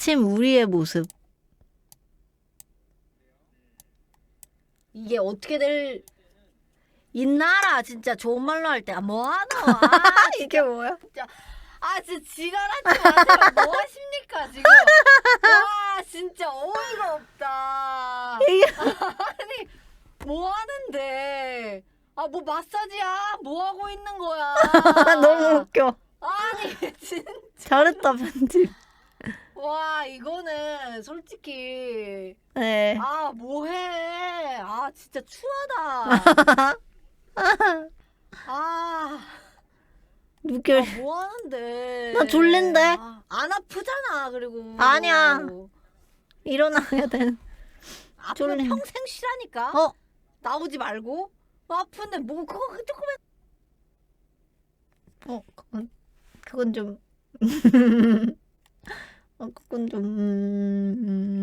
마침 우리의 모습. 이게 어떻게 될 있나라 진짜 좋은 말로 할 때. 아, 뭐하노? 아, 이게 뭐야? 아 진짜 지랄하지 마세요. 뭐 하십니까 지금? 와 진짜 어이가 없다. 이게 아니 뭐 하는데? 아 뭐 마사지야? 뭐 하고 있는 거야? 너무 웃겨. 아니 진짜. 잘했다 편집. 와 이거는 솔직히 네. 아 뭐해 아 진짜 추하다 아, 웃겨. 아, 뭐 하는데 나 졸린데. 아, 안 아프잖아 그리고 아니야. 일어나야 돼. 아프면 졸림. 평생 쉬라니까 어? 나오지 말고 뭐 아픈데 뭐 그거 조금만 어, 그건 그건 좀. 어, 그건 좀 음... 음.